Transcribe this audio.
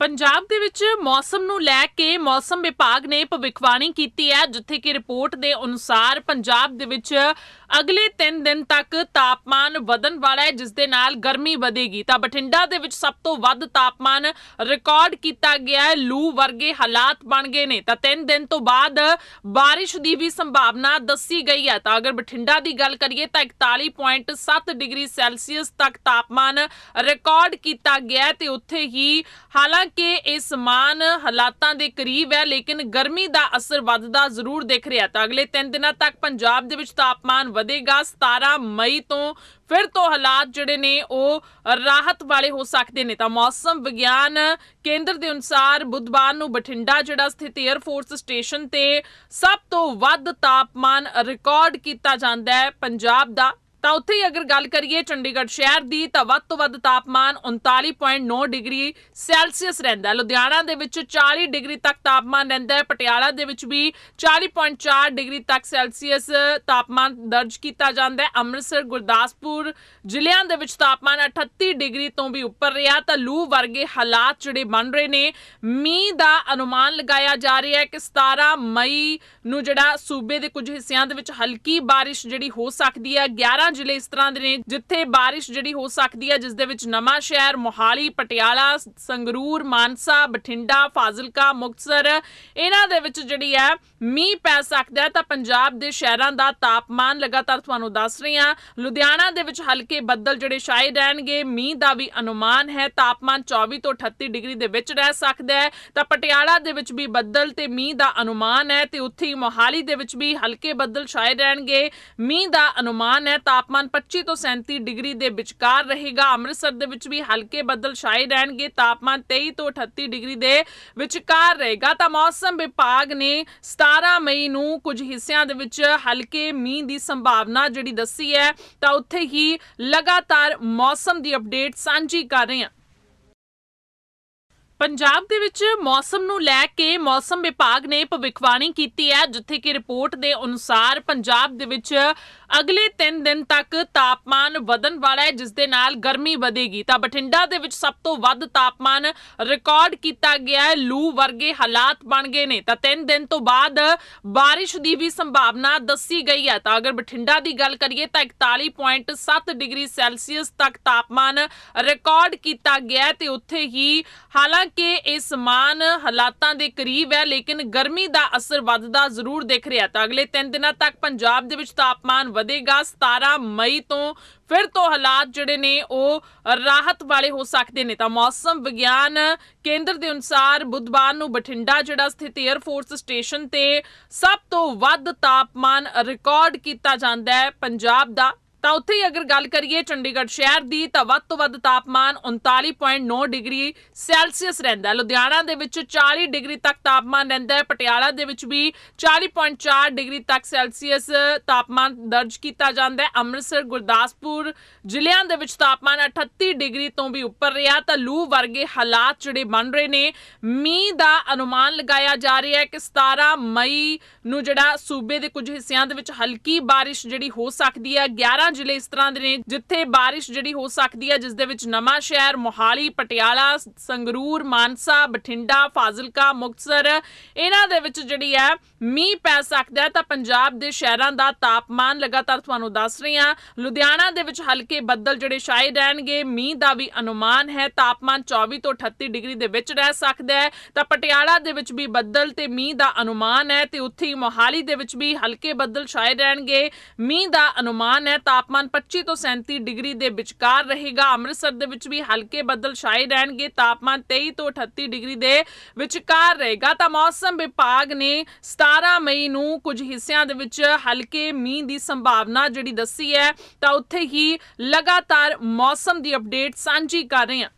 ਪੰਜਾਬ ਦੇ ਵਿੱਚ ਮੌਸਮ ਨੂੰ ਲੈ ਕੇ ਮੌਸਮ ਵਿਭਾਗ ਨੇ ਭਵਿੱਖਬਾਣੀ ਕੀਤੀ ਹੈ, ਜਿੱਥੇ ਕਿ ਰਿਪੋਰਟ ਦੇ ਅਨੁਸਾਰ ਪੰਜਾਬ ਦੇ ਵਿੱਚ ਅਗਲੇ 3 ਦਿਨ ਤੱਕ ਤਾਪਮਾਨ ਵਧਣ ਵਾਲਾ ਹੈ, ਜਿਸ ਦੇ ਨਾਲ ਗਰਮੀ ਵਧੇਗੀ। ਤਾਂ ਬਠਿੰਡਾ ਦੇ ਵਿੱਚ ਸਭ ਤੋਂ ਵੱਧ ਤਾਪਮਾਨ ਰਿਕਾਰਡ ਕੀਤਾ ਗਿਆ ਹੈ, ਲੂ ਵਰਗੇ ਹਾਲਾਤ ਬਣ ਗਏ ਨੇ। ਤਾਂ 3 ਦਿਨ ਤੋਂ ਬਾਅਦ ਬਾਰਿਸ਼ ਦੀ ਵੀ ਸੰਭਾਵਨਾ ਦੱਸੀ ਗਈ ਹੈ। ਤਾਂ ਅਗਰ ਬਠਿੰਡਾ ਦੀ ਗੱਲ ਕਰੀਏ ਤਾਂ 41.7 ਡਿਗਰੀ ਸੈਲਸੀਅਸ ਤੱਕ ਤਾਪਮਾਨ ਰਿਕਾਰਡ ਕੀਤਾ ਗਿਆ ਹੈ ਤੇ ਉੱਥੇ ਹੀ ਹਾਲਾਂਕਿ ਇਹ ਸਮਾਨ ਹਾਲਾਤਾਂ ਦੇ ਕਰੀਬ ਹੈ, ਲੇਕਿਨ ਗਰਮੀ ਦਾ ਅਸਰ ਵੱਧਦਾ ਜ਼ਰੂਰ ਦਿਖ ਰਿਹਾ ਤਾਂ ਅਗਲੇ 3 ਦਿਨਾਂ ਤੱਕ ਪੰਜਾਬ ਦੇ ਵਿੱਚ ਤਾਪਮਾਨ ਵਧੇਗਾ। 17 ਮਈ ਤੋਂ ਫਿਰ ਤੋਂ ਹਾਲਾਤ ਜਿਹੜੇ ਨੇ, ਉਹ ਰਾਹਤ ਵਾਲੇ ਹੋ ਸਕਦੇ ਨੇ। ਤਾਂ ਮੌਸਮ ਵਿਗਿਆਨ ਕੇਂਦਰ ਦੇ ਅਨੁਸਾਰ ਬੁੱਧਵਾਰ ਨੂੰ ਬਠਿੰਡਾ ਜਿਹੜਾ ਸਥਿਤ 에ਅਰ ਫੋਰਸ ਸਟੇਸ਼ਨ ਤੇ ਸਭ ਤੋਂ ਵੱਧ ਤਾਪਮਾਨ ਰਿਕਾਰਡ ਕੀਤਾ ਜਾਂਦਾ ਹੈ। ਪੰਜਾਬ ਦਾ ਤਾਂ ਉੱਥੇ ਹੀ ਅਗਰ ਗੱਲ ਕਰੀਏ ਚੰਡੀਗੜ੍ਹ ਸ਼ਹਿਰ ਦੀ, ਤਾਂ ਵੱਧ ਤੋਂ ਵੱਧ ਤਾਪਮਾਨ 39.9 ਡਿਗਰੀ ਸੈਲਸੀਅਸ ਰਹਿੰਦਾ ਲੁਧਿਆਣਾ ਦੇ ਵਿੱਚ 40 ਡਿਗਰੀ ਤੱਕ ਤਾਪਮਾਨ ਰਹਿੰਦਾ ਹੈ। ਪਟਿਆਲਾ ਦੇ ਵਿੱਚ ਵੀ 40.4 ਡਿਗਰੀ ਤੱਕ ਸੈਲਸੀਅਸ ਤਾਪਮਾਨ ਦਰਜ ਕੀਤਾ ਜਾਂਦਾ ਹੈ। ਅੰਮ੍ਰਿਤਸਰ, ਗੁਰਦਾਸਪੁਰ ਜ਼ਿਲ੍ਹਿਆਂ ਦੇ ਵਿੱਚ ਤਾਪਮਾਨ 38 ਡਿਗਰੀ ਤੋਂ ਵੀ ਉੱਪਰ ਰਿਹਾ। ਤਾਂ ਲੂ ਵਰਗੇ ਹਾਲਾਤ ਜਿਹੜੇ ਬਣ ਰਹੇ ਨੇ, ਮੀਂਹ ਦਾ ਅਨੁਮਾਨ ਲਗਾਇਆ ਜਾ ਰਿਹਾ ਹੈ ਕਿ 17 ਮਈ ਨੂੰ ਜਿਹੜਾ ਸੂਬੇ ਦੇ ਕੁਝ ਹਿੱਸਿਆਂ ਦੇ ਵਿੱਚ ਹਲਕੀ ਬਾਰਿਸ਼ ਜਿਹੜੀ ਹੋ ਸਕਦੀ ਹੈ। 11 ਜ਼ਿਲ੍ਹੇ ਇਸ ਤਰ੍ਹਾਂ ਦੇ ਨੇ ਜਿੱਥੇ ਬਾਰਿਸ਼ ਜਿਹੜੀ ਹੋ ਸਕਦੀ ਹੈ, ਜਿਸ ਦੇ ਵਿੱਚ ਨਵਾਂ ਸ਼ਹਿਰ ਮੋਹਾਲੀ, ਪਟਿਆਲਾ, ਸੰਗਰੂਰ, ਮਾਨਸਾ, ਬਠਿੰਡਾ, ਫਾਜ਼ਿਲਕਾ, ਮੁਕਤਸਰ, ਇਹਨਾਂ ਦੇ ਵਿੱਚ ਜਿਹੜੀ ਹੈ ਮੀਂਹ ਪੈ ਸਕਦਾ ਹੈ। ਤਾਂ ਪੰਜਾਬ ਦੇ ਸ਼ਹਿਰਾਂ ਦਾ ਤਾਪਮਾਨ ਲਗਾਤਾਰ ਤੁਹਾਨੂੰ ਦੱਸ ਰਹੀ ਹਾਂ, ਲੁਧਿਆਣਾ ਦੇ ਵਿੱਚ ਹਲਕੇ ਬੱਦਲ ਜਿਹੜੇ ਛਾਏ ਰਹਿਣਗੇ, ਮੀਂਹ ਦਾ ਵੀ ਅਨੁਮਾਨ ਹੈ। ਤਾਪਮਾਨ 24 ਤੋਂ 38 ਡਿਗਰੀ ਦੇ ਵਿੱਚ ਰਹਿ ਸਕਦਾ ਹੈ। ਤਾਂ ਪਟਿਆਲਾ ਦੇ ਵਿੱਚ ਵੀ ਬੱਦਲ ਤੇ ਮੀਂਹ ਦਾ ਅਨੁਮਾਨ ਹੈ ਤੇ ਉੱਥੇ ਹੀ ਮੋਹਾਲੀ ਦੇ ਵਿੱਚ ਵੀ ਹਲਕੇ ਬੱਦਲ ਛਾਏ ਰਹਿਣਗੇ। ਮੀਂਹ ਦਾ ਅਨੁਮਾਨ ਹੈ ਤਾਪਮਾਨ 25 ਤੋਂ 37 ਡਿਗਰੀ ਦੇ ਵਿਚਕਾਰ ਰਹੇਗਾ। ਅੰਮ੍ਰਿਤਸਰ ਦੇ ਵਿੱਚ ਵੀ ਹਲਕੇ ਬੱਦਲ ਛਾਏ ਰਹਿਣਗੇ। ਤਾਪਮਾਨ 23 ਤੋਂ 38 ਡਿਗਰੀ ਦੇ ਵਿਚਕਾਰ ਰਹੇਗਾ। ਤਾਂ ਮੌਸਮ ਵਿਭਾਗ ਨੇ 17 ਮਈ ਨੂੰ ਕੁਝ ਹਿੱਸਿਆਂ ਦੇ ਵਿੱਚ ਹਲਕੇ ਮੀਂਹ ਦੀ ਸੰਭਾਵਨਾ ਜਿਹੜੀ ਦੱਸੀ ਹੈ, ਤਾਂ ਉੱਥੇ ਹੀ ਲਗਾਤਾਰ ਮੌਸਮ ਦੀ ਅਪਡੇਟ ਸਾਂਝੀ ਕਰ ਰਹੇ ਹਾਂ। ਪੰਜਾਬ ਦੇ ਵਿੱਚ ਮੌਸਮ ਨੂੰ ਲੈ ਕੇ ਮੌਸਮ ਵਿਭਾਗ ਨੇ ਭਵਿੱਖਬਾਣੀ ਕੀਤੀ ਹੈ, ਜਿੱਥੇ ਕਿ ਰਿਪੋਰਟ ਦੇ ਅਨੁਸਾਰ ਪੰਜਾਬ ਦੇ ਵਿੱਚ ਅਗਲੇ 3 ਦਿਨ ਤੱਕ ਤਾਪਮਾਨ ਵਧਣ ਵਾਲਾ ਹੈ, ਜਿਸ ਦੇ ਨਾਲ ਗਰਮੀ ਵਧੇਗੀ। ਤਾਂ ਬਠਿੰਡਾ ਦੇ ਵਿੱਚ ਸਭ ਤੋਂ ਵੱਧ ਤਾਪਮਾਨ ਰਿਕਾਰਡ ਕੀਤਾ ਗਿਆ ਹੈ, ਲੂ ਵਰਗੇ ਹਾਲਾਤ ਬਣ ਗਏ ਨੇ। ਤਾਂ 3 ਦਿਨ ਤੋਂ ਬਾਅਦ ਬਾਰਿਸ਼ ਦੀ ਵੀ ਸੰਭਾਵਨਾ ਦੱਸੀ ਗਈ ਹੈ। ਤਾਂ ਅਗਰ ਬਠਿੰਡਾ ਦੀ ਗੱਲ ਕਰੀਏ ਤਾਂ 41.7 ਡਿਗਰੀ ਸੈਲਸੀਅਸ ਤੱਕ ਤਾਪਮਾਨ ਰਿਕਾਰਡ ਕੀਤਾ ਗਿਆ ਹੈ ਤੇ ਉੱਥੇ ਹੀ ਹਾਲਾਂਕਿ ਇਹ ਸਮਾਨ ਹਾਲਾਤਾਂ ਦੇ ਕਰੀਬ ਹੈ, ਲੇਕਿਨ ਗਰਮੀ ਦਾ ਅਸਰ ਵੱਧਦਾ ਜ਼ਰੂਰ ਦਿਖ ਰਿਹਾ ਤਾਂ ਅਗਲੇ 3 ਦਿਨਾਂ ਤੱਕ ਪੰਜਾਬ ਦੇ ਵਿੱਚ ਤਾਪਮਾਨ ਵਧੇਗਾ। 17 ਮਈ ਤੋਂ ਫਿਰ ਤੋਂ ਹਾਲਾਤ ਜਿਹੜੇ ਨੇ, ਉਹ ਰਾਹਤ ਵਾਲੇ ਹੋ ਸਕਦੇ ਨੇ। ਤਾਂ ਮੌਸਮ ਵਿਗਿਆਨ ਕੇਂਦਰ ਦੇ ਅਨੁਸਾਰ ਬੁੱਧਵਾਰ ਨੂੰ ਬਠਿੰਡਾ ਜਿਹੜਾ ਸਥਿਤ 에ਅਰ ਫੋਰਸ ਸਟੇਸ਼ਨ ਤੇ ਸਭ ਤੋਂ ਵੱਧ ਤਾਪਮਾਨ ਰਿਕਾਰਡ ਕੀਤਾ ਜਾਂਦਾ ਹੈ। ਪੰਜਾਬ ਦਾ ਤਾਂ ਉੱਥੇ ਹੀ ਅਗਰ ਗੱਲ ਕਰੀਏ ਚੰਡੀਗੜ੍ਹ ਸ਼ਹਿਰ ਦੀ, ਤਾਂ ਵੱਧ ਤੋਂ ਵੱਧ ਤਾਪਮਾਨ 39.9 ਡਿਗਰੀ ਸੈਲਸੀਅਸ ਰਹਿੰਦਾ ਲੁਧਿਆਣਾ ਦੇ ਵਿੱਚ 40 ਡਿਗਰੀ ਤੱਕ ਤਾਪਮਾਨ ਰਹਿੰਦਾ ਹੈ। ਪਟਿਆਲਾ ਦੇ ਵਿੱਚ ਵੀ 40.4 ਡਿਗਰੀ ਤੱਕ ਸੈਲਸੀਅਸ ਤਾਪਮਾਨ ਦਰਜ ਕੀਤਾ ਜਾਂਦਾ ਹੈ। ਅੰਮ੍ਰਿਤਸਰ, ਗੁਰਦਾਸਪੁਰ ਜ਼ਿਲ੍ਹਿਆਂ ਦੇ ਵਿੱਚ ਤਾਪਮਾਨ 38 ਡਿਗਰੀ ਤੋਂ ਵੀ ਉੱਪਰ ਰਿਹਾ। ਤਾਂ ਲੂ ਵਰਗੇ ਹਾਲਾਤ ਜਿਹੜੇ ਬਣ ਰਹੇ ਨੇ, ਮੀਂਹ ਦਾ ਅਨੁਮਾਨ ਲਗਾਇਆ ਜਾ ਰਿਹਾ ਹੈ ਕਿ 17 ਮਈ ਨੂੰ ਜਿਹੜਾ ਸੂਬੇ ਦੇ ਕੁਝ ਹਿੱਸਿਆਂ ਦੇ ਵਿੱਚ ਹਲਕੀ ਬਾਰਿਸ਼ ਜਿਹੜੀ ਹੋ ਸਕਦੀ ਹੈ। 11 ਜ਼ਿਲ੍ਹੇ ਇਸ ਤਰ੍ਹਾਂ ਦੇ ਨੇ ਜਿੱਥੇ ਬਾਰਿਸ਼ ਜਿਹੜੀ ਹੋ ਸਕਦੀ ਹੈ, ਜਿਸ ਦੇ ਵਿੱਚ ਨਵਾਂ ਸ਼ਹਿਰ ਮੋਹਾਲੀ, ਪਟਿਆਲਾ, ਸੰਗਰੂਰ, ਮਾਨਸਾ, ਬਠਿੰਡਾ, ਫਾਜ਼ਿਲਕਾ, ਮੁਕਤਸਰ, ਇਹਨਾਂ ਦੇ ਵਿੱਚ ਜਿਹੜੀ ਹੈ ਮੀਂਹ ਪੈ ਸਕਦਾ ਹੈ। ਤਾਂ ਪੰਜਾਬ ਦੇ ਸ਼ਹਿਰਾਂ ਦਾ ਤਾਪਮਾਨ ਲਗਾਤਾਰ ਤੁਹਾਨੂੰ ਦੱਸ ਰਹੀ ਹਾਂ, ਲੁਧਿਆਣਾ ਦੇ ਵਿੱਚ ਹਲਕੇ ਬੱਦਲ ਜਿਹੜੇ ਛਾਏ ਰਹਿਣਗੇ, ਮੀਂਹ ਦਾ ਵੀ ਅਨੁਮਾਨ ਹੈ। ਤਾਪਮਾਨ 24 ਤੋਂ 38 ਡਿਗਰੀ ਦੇ ਵਿੱਚ ਰਹਿ ਸਕਦਾ ਹੈ। ਤਾਂ ਪਟਿਆਲਾ ਦੇ ਵਿੱਚ ਵੀ ਬੱਦਲ ਤੇ ਮੀਂਹ ਦਾ ਅਨੁਮਾਨ ਹੈ ਤੇ ਉੱਥੇ ਹੀ ਮੋਹਾਲੀ ਦੇ ਵਿੱਚ ਵੀ ਹਲਕੇ ਬੱਦਲ ਛਾਏ ਰਹਿਣਗੇ। ਮੀਂਹ ਦਾ ਅਨੁਮਾਨ ਹੈ ਤਾਪਮਾਨ 25 ਤੋਂ 37 ਡਿਗਰੀ ਦੇ ਵਿਚਕਾਰ ਰਹੇਗਾ। ਅੰਮ੍ਰਿਤਸਰ ਦੇ ਵਿੱਚ ਵੀ ਹਲਕੇ ਬੱਦਲ ਛਾਏ ਰਹਿਣਗੇ। ਤਾਪਮਾਨ 23 ਤੋਂ 38 ਡਿਗਰੀ ਦੇ ਵਿਚਕਾਰ ਰਹੇਗਾ। ਤਾਂ ਮੌਸਮ ਵਿਭਾਗ ਨੇ 17 ਮਈ ਨੂੰ ਕੁਝ ਹਿੱਸਿਆਂ ਦੇ ਵਿੱਚ ਹਲਕੇ ਮੀਂਹ ਦੀ ਸੰਭਾਵਨਾ ਜਿਹੜੀ ਦੱਸੀ ਹੈ, ਤਾਂ ਉੱਥੇ ਹੀ ਲਗਾਤਾਰ ਮੌਸਮ ਦੀ ਅਪਡੇਟ ਸਾਂਝੀ ਕਰ ਰਹੇ ਹਾਂ।